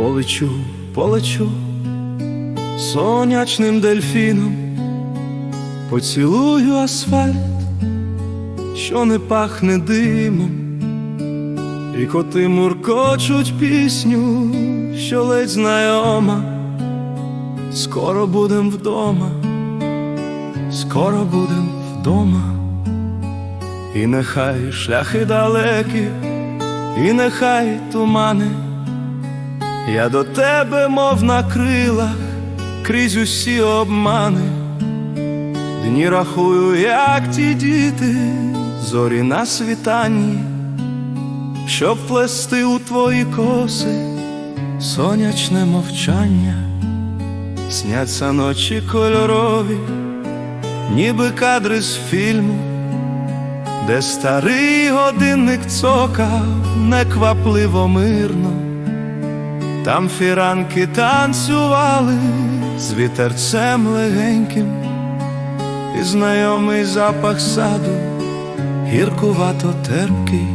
полечу, полечу сонячним дельфіном, поцілую асфальт, що не пахне димом, і коти муркочуть пісню, що ледь знайома. Скоро будем вдома, скоро будем вдома, і нехай шляхи далекі, і нехай тумани, я до тебе, мов на крилах, крізь усі обмани, дні рахую, як ті діти, зорі на світанні, щоб плести у твої коси сонячне мовчання. Сняться ночі кольорові, ніби кадри з фільму, де старий годинник цокав неквапливо мирно, там фіранки танцювали з вітерцем легеньким, і знайомий запах саду гіркувато терпкий.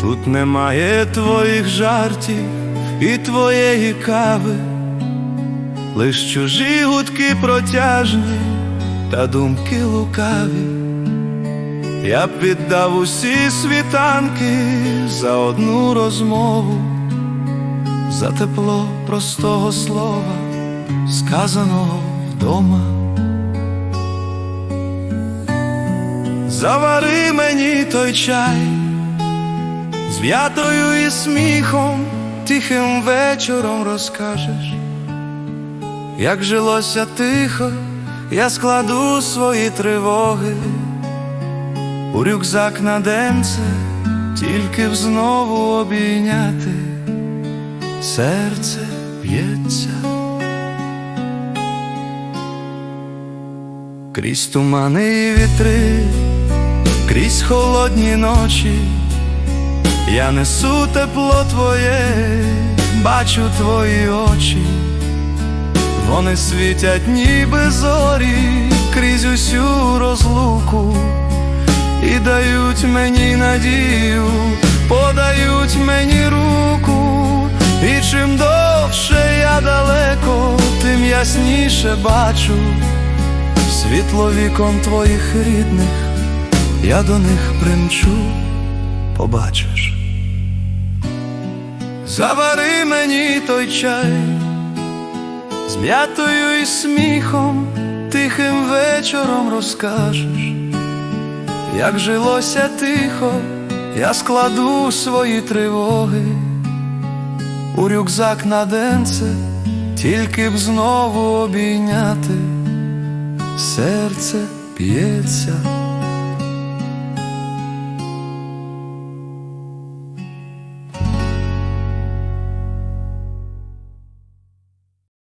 Тут немає твоїх жартів і твоєї кави. Лиш чужі гудки протяжні та думки лукаві, я б віддав усі світанки за одну розмову, за тепло простого слова, сказаного вдома. Завари мені той чай з в'ятою і сміхом, тихим вечором розкажеш. Як жилося тихо, я складу свої тривоги у рюкзак на денце, тільки б знову обійняти, серце б'ється. Крізь тумани і вітри, крізь холодні ночі, я несу тепло твоє, бачу твої очі. Вони світять ніби зорі крізь усю розлуку і дають мені надію, подають мені руку, чим довше я далеко, тим ясніше бачу. Світло вікон твоїх рідних, я до них примчу, побачиш. Завари мені той чай з м'ятою і сміхом, тихим вечором розкажеш, як жилося тихо, я складу свої тривоги у рюкзак на денце, тільки б знову обійняти, серце п'ється.